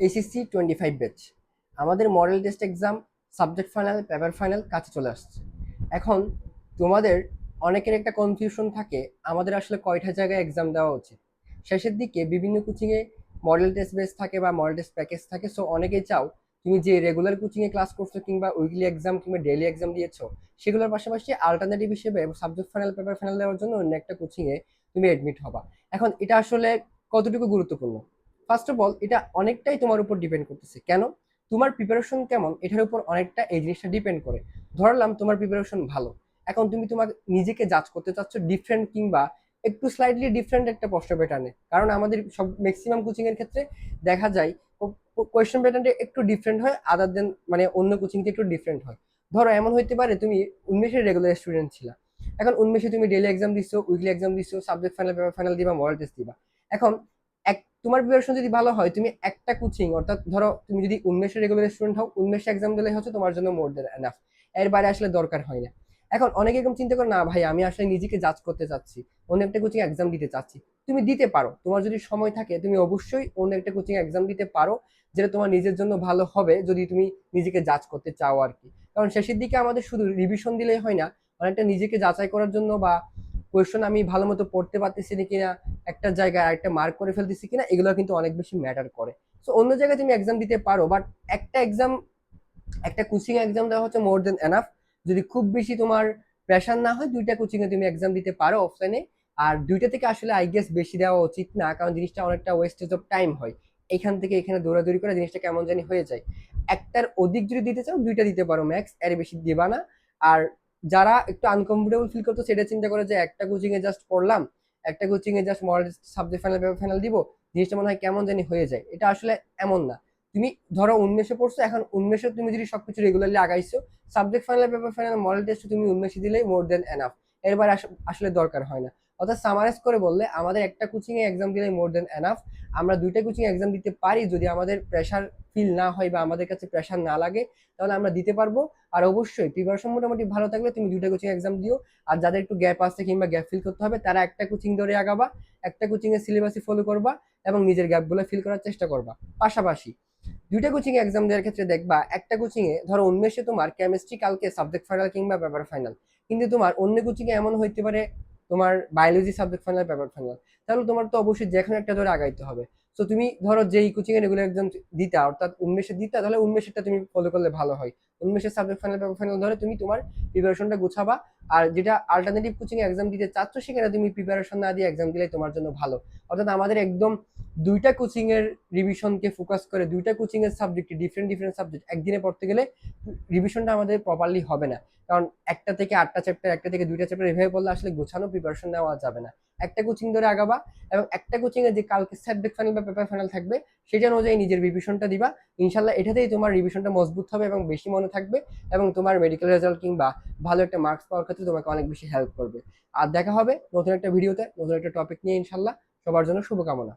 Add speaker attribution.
Speaker 1: HSC twenty five batch আমাদের model test exam subject final paper final কাছে চলে আসছে। এখন তোমাদের অনেকের একটা কনফিউশন থাকে, আমাদের আসলে কয়টা জায়গায় এক্সাম দেওয়া উচিত? শেষের দিকে বিভিন্ন কোচিংয়ে মডেল টেস্ট বেস থাকে বা মডেল টেস্ট প্যাকেজ থাকে সো অনেকেই চাও তুমি যে রেগুলার কোচিংয়ে ক্লাস করছ কিংবা উইকলি এক্সাম কিংবা ডেইলি এক্সাম দিয়েছ, সেগুলোর পাশাপাশি আলটারনেটিভ হিসেবে সাবজেক্ট ফাইনাল পেপার ফাইনাল দেওয়ার জন্য অন্য একটা কোচিংয়ে তুমি অ্যাডমিট হবা। এখন এটা আসলে কতটুকু গুরুত্বপূর্ণ? ফার্স্ট অফ অল এটা অনেকটাই তোমার উপর ডিপেন্ড করতেছে। কেন? তোমার প্রিপারেশন কেমন? এটার উপর অনেকটা এই জিনিসটা ডিপেন্ড করে। ধরলাম তোমার প্রিপারেশন ভালো। এখন তুমি তোমার নিজেকে জাজ করতে চাচ্ছ ডিফারেন্ট কিংবা একটু স্লাইডলি ডিফারেন্ট একটা প্রশ্ন প্যাটার্নে কারণ আমাদের সব ম্যাক্সিমাম কোচিং এর ক্ষেত্রে দেখা যায় কোয়েশ্চেন প্যাটার্নটা একটু ডিফারেন্ট হয় আদার দেন মানে অন্য কোচিং থেকে একটু ডিফারেন্ট হয়। ধরো, এমন হইতে পারে তুমি উন্মেষের রেগুলার স্টুডেন্ট ছিলা। এখন উন্মেষে তুমি ডেলি এক্সাম দিচ্ছ উইকলি এক্সাম দিচ্ছ সাবজেক্ট ফাইনাল পেপার ফাইনাল দিবা মডেল টেস্ট দিবা। এখন তোমার প্রিপারেশন যদি ভালো হয়, তুমি একটা কোচিং অর্থাৎ ধরো তুমি যদি উন্মেষে রেগুলার স্টুডেন্ট হও, উন্মেষে এক্সাম দিলে হচ্ছে তোমার জন্য মোর দেন এনাফ এর বাইরে আসলে দরকার হয় না। এখন অনেকে এরকম চিন্তা করো, না ভাই, আমি আসলে নিজেকে জাজ করতে চাচ্ছি, অন্য একটা কোচিং এক্সাম দিতে চাচ্ছি। তুমি দিতে পারো। তোমার যদি সময় থাকে, তুমি অবশ্যই অন্য একটা কোচিং এক্সাম দিতে পারো, যেটা তোমার নিজের জন্য ভালো হবে, যদি তুমি নিজেকে জাজ করতে চাও আর কি। কারণ শেষের দিকে আমাদের শুধু রিভিশন দিলেই হয় না, অনেকটা নিজেকে যাচাই করার জন্য বা কোয়েশন আমি ভালো মতো পড়তে পারতেছি না কিনা, একটা জায়গায় আরেকটা মার্ক করে ফেলতেছি কিনা এগুলো কিন্তু অনেক বেশি ম্যাটার করে। সো অন্য জায়গায় তুমি এক্সাম দিতে পারো বাট একটা এক্সাম একটা কোচিং এক্সাম দেওয়া হচ্ছে মোর দেন এনাফ যদি খুব বেশি তোমার প্রেশার না হয়, দুইটা কোচিং এ তুমি এক্সাম দিতে পারো অফলাইনে আর দুইটা থেকে আসলে আই গেস বেশি দেওয়া উচিত না, কারণ জিনিসটা অনেকটা ওয়েস্টেজ অফ টাইম হয়। এখান থেকে এখানে দৌড়াদৌড়ি করে জিনিসটা কেমন জানি হয়ে যায়। একটার অধিক যদি দিতে চাও, দুইটা দিতে পারো ম্যাক্স এর বেশি দিবা না। আর যারা একটু আনকমফোর্টেবল ফিল করতো, সেটা চিন্তা করে যে একটা কোচিং এ জাস্ট পড়লাম, একটা কোচিং এ just model subject final paper final দিব, জিনিসটা মনে হয় কেমন জানি হয়ে যায়। এটা আসলে এমন না। তুমি ধরো উন্মেষে পড়ছো, এখন উন্মেষে তুমি যদি সবকিছু regularly আগাইছো subject final paper final model test তুমি উন্মেষে দিলেই মোর দেন এনাফ এরবার আসলে দরকার হয় না। অর্থাৎ সামারাইজ করে বললে, আমাদের একটা কোচিং এ এক্সাম দিলে মোর দেন এনাফ আমরা দুইটা কোচিং এক্সাম দিতে পারি যদি আমাদের প্রেশার ফিল না হয় বা আমাদের কাছে প্রেশার না লাগে, তাহলে আমরা দিতে পারব। আর অবশ্যই প্রিপারেশন মোটামুটি ভালো থাকলে তুমি দুইটা কোচিং এক্সাম দিও। আর যাদের একটু গ্যাপ আছে কিংবা গ্যাপ ফিল করতে হবে, তারা একটা কোচিং ধরে আগাবা, একটা কোচিং এর সিলেবাসই ফলো করবা এবং নিজের গ্যাপগুলো ফিল করার চেষ্টা করবা। পাশাপাশি, দুইটা কোচিং এক্সাম দেওয়ার ক্ষেত্রে দেখবা, একটা কোচিং এ ধরো উন্মেষে তোমার কেমিস্ট্রি কালকে সাবজেক্ট ফাইনাল কিংবা পেপার ফাইনাল কিন্তু তোমার অন্য কোচিং এ এমন হইতে পারে, তোমার biology subject final paper final তাহলে তোমার তো অবশ্যই যেখানে একটা ধরে আগাইতে হবে। তো তুমি ধরো যেই কোচিং এ রেগুলার এক্সাম দিতা, অর্থাৎ উন্মেষে দিতা, তাহলে উন্মেষেরটা তুমি ফলো করলে ভালো হয়। উন্মেষের সাবজেক্ট ফাইনাল পেপার ফাইনাল ধরে তুমি তোমার প্রিপারেশনটা গুছাবা, আর যেটা আলটারনেটিভ কোচিং এক্সাম দিতে চাচ্ছ, সেখানে তুমি প্রিপারেশন না দিয়ে এক্সাম দিলে তোমার জন্য ভালো। অর্থাৎ আমাদের একদম দুইটা কোচিং এর রিভিশনকে ফোকাস করে, দুইটা কোচিং এর সাবজেক্ট ডিফারেন্ট ডিফারেন্ট সাবজেক্ট একদিনে পড়তে গেলে রিভিশনটা আমাদের প্রপারলি হবে না। কারণ একটা থেকে আটটা চ্যাপ্টার একটা থেকে দুইটা চ্যাপ্টার এভাবে পড়লে আসলে গোছানো প্রিপারেশন নেওয়া যাবে না। একটা কোচিং ধরে আগাবা এবং একটা কোচিং এ যে কালকে সাবজেক্ট ফাইনাল বা পেপার ফাইনাল থাকবে, সেটা অনুযায়ী নিজের রিভিশনটা দিবা। ইনশাল্লাহ এটাতেই তোমার রিভিশনটা মজবুত হবে এবং বেশি মনে থাকবে এবং তোমার মেডিকেল রেজাল্ট কিংবা ভালো একটা মার্কস পাওয়ার ক্ষেত্রে তোমাকে অনেক বেশি হেল্প করবে। আর দেখা হবে নতুন একটা ভিডিওতে নতুন একটা টপিক নিয়ে ইনশাল্লাহ। সবার জন্য শুভকামনা।